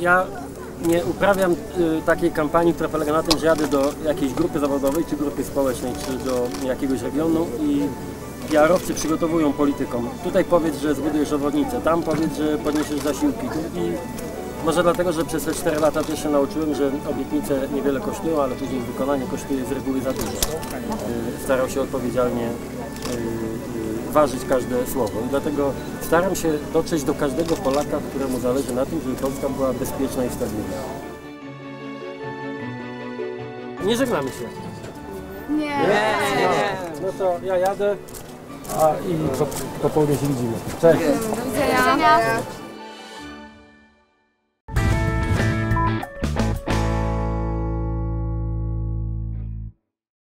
ja nie uprawiam y, takiej kampanii, która polega na tym, że jadę do jakiejś grupy zawodowej, czy grupy społecznej, czy do jakiegoś regionu i PR-owcy przygotowują politykom. Tutaj powiedz, że zbudujesz obwodnicę, tam powiedz, że podniesiesz zasiłki. I może dlatego, że przez te 4 lata też się nauczyłem, że obietnice niewiele kosztują, ale później wykonanie kosztuje z reguły za dużo. Y, Starał się odpowiedzialnie y, ważyć każde słowo. I dlatego staram się dotrzeć do każdego Polaka, któremu zależy na tym, żeby Polska była bezpieczna i stabilna. Nie żegnamy się. Nie. No, no to ja jadę, a i po, po południu się widzimy. Cześć. Do widzenia.